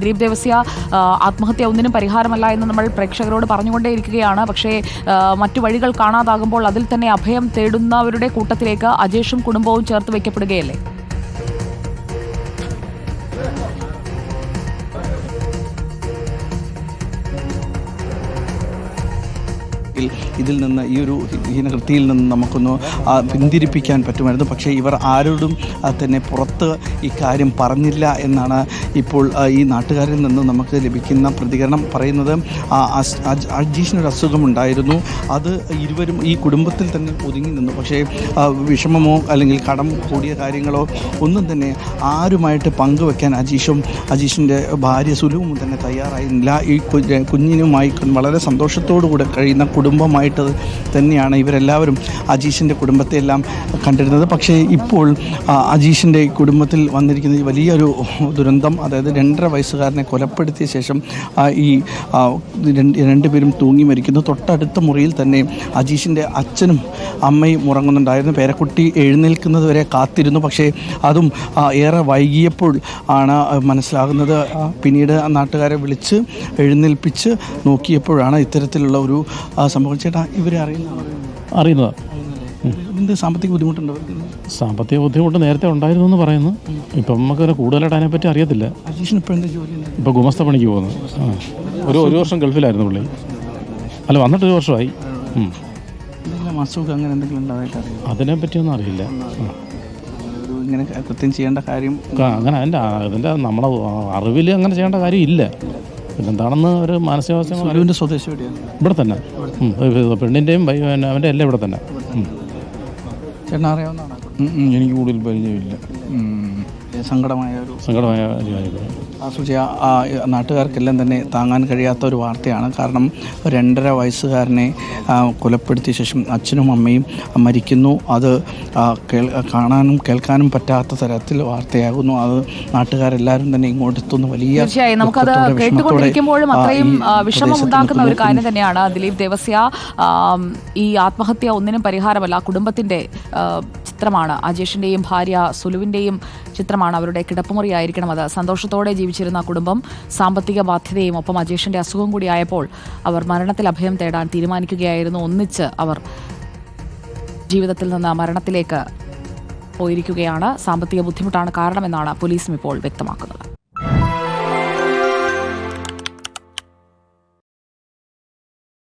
ദിലീപ് ദേവസ്യ ആത്മഹത്യ ഒന്നിനും പരിഹാരമല്ല എന്ന് നമ്മൾ പ്രേക്ഷകരോട് പറഞ്ഞുകൊണ്ടേയിരിക്കുകയാണ്. പക്ഷേ മറ്റു വഴികൾ കാണാതാകുമ്പോൾ അതിൽ തന്നെ അഭയം തേടുന്നവരുടെ കൂട്ടത്തിലേക്ക് അജേഷും കുടുംബവും ചേർത്ത് വയ്ക്കപ്പെടുകയല്ലേ ിൽ ഇതിൽ നിന്ന് ഈ ഒരു ഹീനകൃത്യയിൽ നിന്ന് നമുക്കൊന്ന് പിന്തിരിപ്പിക്കാൻ പറ്റുമായിരുന്നു. പക്ഷേ ഇവർ ആരോടും തന്നെ പുറത്ത് ഈ കാര്യം പറഞ്ഞില്ല എന്നാണ് ഇപ്പോൾ ഈ നാട്ടുകാരിൽ നിന്ന് നമുക്ക് ലഭിക്കുന്ന പ്രതികരണം പറയുന്നത്. അജീഷിനൊരു അസുഖമുണ്ടായിരുന്നു. അത് ഇരുവരും ഈ കുടുംബത്തിൽ തന്നെ ഒതുങ്ങി നിന്നു. പക്ഷേ വിഷമമോ അല്ലെങ്കിൽ കടം കൂടിയ കാര്യങ്ങളോ ഒന്നും തന്നെ ആരുമായിട്ട് പങ്കുവെക്കാൻ അജീഷും അജീഷിന്റെ ഭാര്യ സുലുവും തന്നെ തയ്യാറായിരുന്നില്ല ഈ കുഞ്ഞിനുമായി വളരെ സന്തോഷത്തോടു കൂടെ കഴിയുന്ന കുടുംബമായിട്ട് തന്നെയാണ് ഇവരെല്ലാവരും അജീഷിന്റെ കുടുംബത്തെ എല്ലാം കണ്ടിരുന്നത്. പക്ഷേ ഇപ്പോൾ അജീഷിന്റെ കുടുംബത്തിൽ വന്നിരിക്കുന്ന വലിയൊരു ദുരന്തം അതായത് രണ്ടര വയസ്സുകാരനെ കൊലപ്പെടുത്തിയ ശേഷം ഈ രണ്ട് രണ്ടുപേരും തൂങ്ങി മരിക്കുന്നു. തൊട്ടടുത്ത മുറിയിൽ തന്നെ അജീഷിന്റെ അച്ഛനും അമ്മയും ഉറങ്ങുന്നുണ്ടായിരുന്നു. പേരക്കുട്ടി എഴുന്നേൽക്കുന്നത് വരെ കാത്തിരുന്നു. പക്ഷേ അതും ഏറെ വൈകിയപ്പോൾ ആണ് മനസ്സിലാകുന്നത്. പിന്നീട് നാട്ടുകാരെ വിളിച്ച് എഴുന്നേൽപ്പിച്ച് നോക്കിയപ്പോഴാണ് ഇത്തരത്തിലുള്ള ഒരു സംഭവം ചേട്ടാ ഇവരെ അറിയുന്ന അറിയുന്നതാണ് സാമ്പത്തിക ബുദ്ധിമുട്ടുണ്ടോ സാമ്പത്തിക ബുദ്ധിമുട്ട് നേരത്തെ ഉണ്ടായിരുന്നു എന്ന് പറയുന്നു. ഇപ്പം നമുക്ക് കൂടുതലായിട്ട് അതിനെപ്പറ്റി അറിയത്തില്ല. അജീഷിന് ഇപ്പോൾ എന്താ ജോലി ചെയ്യുന്നത്? ഇപ്പോൾ ഗുമസ്ത പണിക്ക് പോകുന്നു. ആ. ഒരു ഒരു വർഷം ഗൾഫിലായിരുന്നു പുള്ളി. അല്ല വന്നിട്ട് ഒരു വർഷമായി. ഉം. എന്തെങ്കിലും അസുഖം അങ്ങനെ എന്തെങ്കിലും അറിയാം? അതിനെപ്പറ്റിയൊന്നും അറിയില്ല. ഒരു ഇങ്ങനെ കൃത്യം ചെയ്യേണ്ട കാര്യം ആ, അങ്ങനെ അതിന്റെ അതിന്റെ നമ്മളെ അറിവിൽ അങ്ങനെ ചെയ്യേണ്ട കാര്യം ഇല്ല. പിന്നെന്താണെന്ന് ഒരു മാനസികാവസ്ഥ സ്വദേശം ഇവിടെ തന്നെ. പെണ്ണിന്റെയും പിന്നെ അവന്റെ എല്ലാം ഇവിടെ തന്നെ. ചേട്ടൻ അറിയാവുന്നതാണ്. എനിക്ക് കൂടുതൽ പരിചയമില്ല. സങ്കടമായ ഒരു സങ്കടമായ ആ സുജയ ആ നാട്ടുകാർക്കെല്ലാം തന്നെ താങ്ങാൻ കഴിയാത്ത ഒരു വാർത്തയാണ്. കാരണം രണ്ടര വയസ്സുകാരനെ കൊലപ്പെടുത്തിയ ശേഷം അച്ഛനും അമ്മയും മരിക്കുന്നു. അത് കേൾ കാണാനും കേൾക്കാനും പറ്റാത്ത തരത്തിൽ വാർത്തയാകുന്നു. അത് നാട്ടുകാരെല്ലാവരും തന്നെ ഇങ്ങോട്ട് എത്തുന്നു. വലിയ തീർച്ചയായും നമുക്കത് ദുഃഖത്തോടെ, വിഷമത്തോടെ, കേട്ടുകൊണ്ടിരിക്കുമ്പോഴും അത്രയും ഈ വിഷമം ഉണ്ടാക്കുന്ന ഒരു. കാര്യം തന്നെയാണ് ദിലീപ് ദേവസ്യ. ഈ ആത്മഹത്യ ഒന്നിനും പരിഹാരമല്ല. കുടുംബത്തിന്റെ ചിത്രമാണ്. അജേഷിന്റെയും ഭാര്യ സുലുവിന്റെയും ചിത്രമാണ്. അവരുടെ കിടപ്പുമുറിയായിരിക്കണം അത്. സന്തോഷത്തോടെ ജീവിച്ചിരുന്ന കുടുംബം സാമ്പത്തിക ബാധ്യതയും ഒപ്പം അജേഷിന്റെ അസുഖം കൂടിയായപ്പോൾ അവർ മരണത്തിൽ അഭയം തേടാൻ തീരുമാനിക്കുകയായിരുന്നു. ഒന്നിച്ച് അവർ ജീവിതത്തിൽ നിന്ന് മരണത്തിലേക്ക് പോയിരിക്കുകയാണ്. സാമ്പത്തിക ബുദ്ധിമുട്ടാണ് കാരണമെന്നാണ് പോലീസും ഇപ്പോൾ വ്യക്തമാക്കുന്നത്.